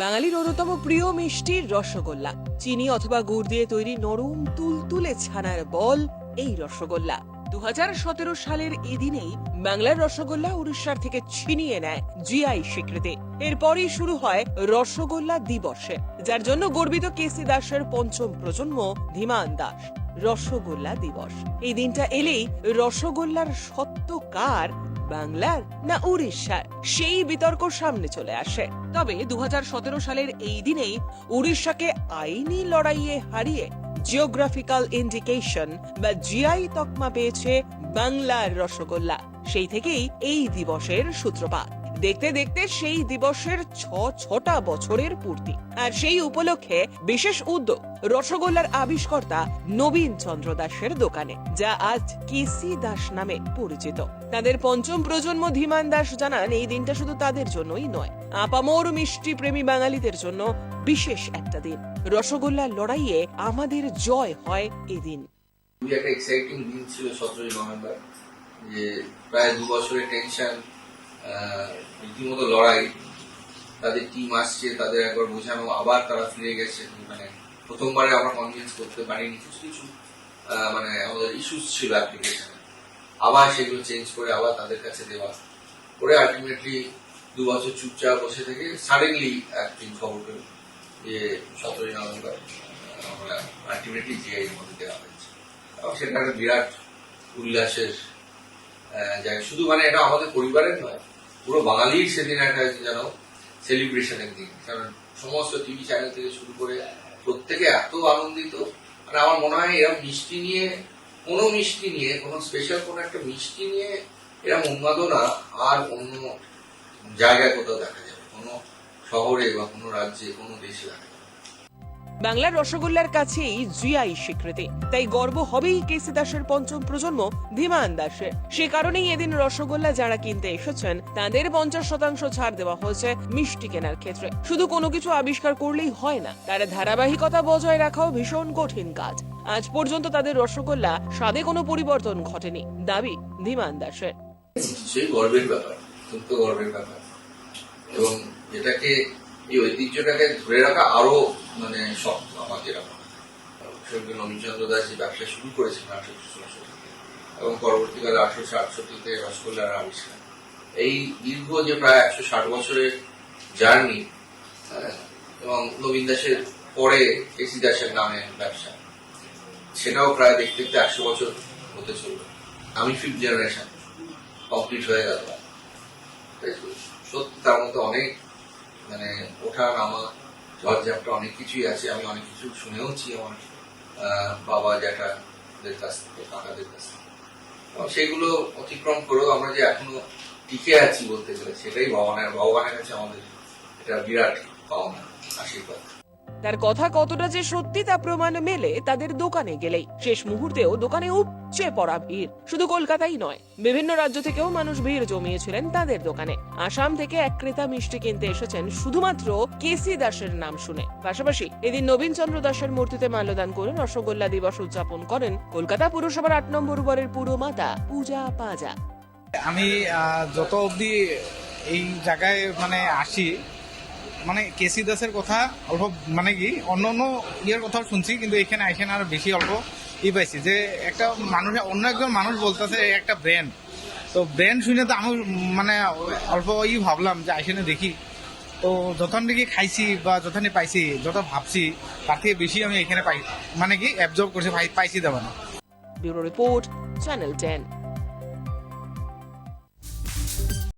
বাঙালির অন্যতম প্রিয় মিষ্টি রসগোল্লা। চিনি অথবা গুড় দিয়ে তৈরি নরম, তুলতুলে ছানার বল এই রসগোল্লা। দু সালের এদিনেই বাংলার রসগোল্লা উড়িষ্যার থেকে ছিনিয়ে নেয় জিআই স্বীকৃতি। এরপরই শুরু হয় রসগোল্লা দিবসে, যার জন্য গর্বিত কেসি দাসের পঞ্চম প্রজন্ম ধীমান দাস। রসগোল্লা দিবস। এই দিনটা এলেই রসগোল্লার সত্য কার বাংলার না উড়িষ্যার? সেই বিতর্ক সামনে চলে আসে। তবে দু হাজার সতেরো সালের এই দিনেই উড়িষ্যাকে আইনি লড়াইয়ে হারিয়ে জিওগ্রাফিক্যাল ইন্ডিকেশন বা জিআই তকমা পেয়েছে বাংলার রসগোল্লা। সেই থেকেই এই দিবসের সূত্রপাত। দেখতে দেখতে সেই দিবসের ছ, ছটা বছরের পূর্তি। আর সেই উপলক্ষে বিশেষ উদ্যোগ, রসগোল্লার আবিষ্কর্তা নবীন চন্দ্র দাসের দোকানে, যা আজ কেসি দাস নামে পরিচিত। তাদের পঞ্চম প্রজন্ম ধীমান দাস জানান, এই দিনটা শুধু তাদের জন্যই নয়, আপামর মিষ্টি প্রেমী বাঙালিদের জন্য বিশেষ একটা দিন। রসগোল্লার লড়াইয়ে আমাদের জয় হয় এদিন একটা এক্সাইটিং দিন ছিল সতেরোই নভেম্বর, যে প্রায় দু বছরের টেনশন রীতিমতো লড়াই। তাদের টিম আসছে, তাদের একবার বোঝানো আবার তারা ফিরে গেছে। মানে প্রথমবারে আমরা কনভিন্স করতে পারিনি, কিছু কিছু মানে আমাদের ইস্যুস ছিল অ্যাপ্লিকেশনে আবার সেগুলো চেঞ্জ করে আবার তাদের কাছে দেওয়া। করে আলটিমেটলি দু বছর চুপচাপ বসে থেকে সাডেনলি একদিন খবর পেল যে সতেরোই নভেম্বর আমরা আলটিমেটলি জিআই মধ্যে দেওয়া হয়েছে। এবং সেটা একটা বিরাট উল্লাসের শুধু মানে এটা আমাদের পরিবারের নয়, পুরো বাঙালির সেদিন একটা যেন সেলিব্রেশনের দিন কারণ সমস্ত টিভি চ্যানেল থেকে শুরু করে প্রত্যেকে এত আনন্দিত মানে আমার মনে হয় এরকম মিষ্টি নিয়ে, কোনো মিষ্টি নিয়ে, কোনো স্পেশাল কোনো একটা মিষ্টি নিয়ে এরকম উন্মাদনা আর অন্য জায়গায় কোথাও দেখা যাবে, কোনো শহরে বা কোনো রাজ্যে, কোনো দেশে দেখা। বাংলার রসগোল্লার কাছেই জিআই স্বীকৃতি। তাই গর্ব হবেই কেসি দাসের পঞ্চম প্রজন্ম ধীমান দাসের। সে কারণেই এদিন রসগোল্লা যারা কিনতে এসেছেন, তাদের পঞ্চাশ শতাংশ ছাড় দেওয়া হয়েছে মিষ্টি কেনার ক্ষেত্রে। শুধু কোনো কিছু আবিষ্কার করলেই হয় না, তার ধারাবাহিকতা বজায় রাখাও ভীষণ কঠিন কাজ। আজ পর্যন্ত তাদের রসগোল্লা স্বাদে কোনো পরিবর্তন ঘটেনি, দাবি ধীমান দাসের। সেই গর্বের ব্যাপার গর্বের ব্যাপার। এবং যেটাকে এই ঐতিহ্যটাকে ধরে রাখা আরও মানে শক্ত আমার হয় স্বর্গীয় নবীনচন্দ্র দাস যে ব্যবসা শুরু করেছিলেন আঠারোশো চৌষট্টিতে এবং পরবর্তীকালে আঠারোশো আটষট্টিতে রসগোল্লার আবিষ্কার এই দীর্ঘ যে প্রায় একশো ষাট বছরের জার্নি এবং নবীন দাসের পরে এসি দাসের নামে ব্যবসা, সেটাও প্রায় দেখতে দেখতে একশো বছর হতে চলবে আমি ফিফথ জেনারেশন কমপ্লিট হয়ে গেল। সত্যি তার মধ্যে অনেক মানে ওঠা নামা ঝাপটা অনেক কিছুই আছে, আমি অনেক কিছু শুনেওছি আমার বাবা জ্যাঠাদের কাছ থেকে, কাকাদের কাছ থেকে। সেগুলো অতিক্রম করেও আমরা যে এখনও টিকে আছি বলতে গেলে, সেটাই ভগবানের ভগবানের কাছে আমাদের এটা বিরাট পাওনা, আশীর্বাদ। তার কথা কতটা যে সত্যি তা প্রমাণ মেলে তাদের দোকানে গেলেই। শেষ মুহূর্তেও দোকানে উপচে পড়া ভিড়। শুধু কলকাতাই নয়, বিভিন্ন রাজ্য থেকেও মানুষ ভিড় জমিয়েছিলেন তাদের দোকানে। আসাম থেকে এক ক্রেতা মিষ্টি কিনতে এসেছেন শুধুমাত্র কেসি দাসের নাম শুনে। পাশাপাশি এদিন নবীন চন্দ্র দাসের মূর্তিতে মাল্যদান করে রসগোল্লা দিবস উদযাপন করেন কলকাতা পুরসভার আট নম্বর ওয়ার্ডের পুরমাতা পূজা পাজা। আমি যত অবধি এই জায়গায় মানে আসি মানে কেসি দাসের কথা অল্প মানে কি অন্য অন্য ইয়ের কথাও শুনছি, কিন্তু এখানে এখানে আরও বেশি অল্প। ই পাইছি যে একটা মানুষ, অন্য একজন মানুষ বলতেছে একটা ব্র্যান্ড তো ব্র্যান্ড শুনে তো আমি মানে অল্প ই ভাবলাম যে আইসেনে দেখি। তো যখন দেখি খাইছি বা যখন পাইছি, যত ভাবছি, তার থেকে বেশি আমি এখানে পাই মানে কি অ্যাবজর্ব করছি পাইছি পাইছি না ব্যুরো রিপোর্ট, চ্যানেল টেন।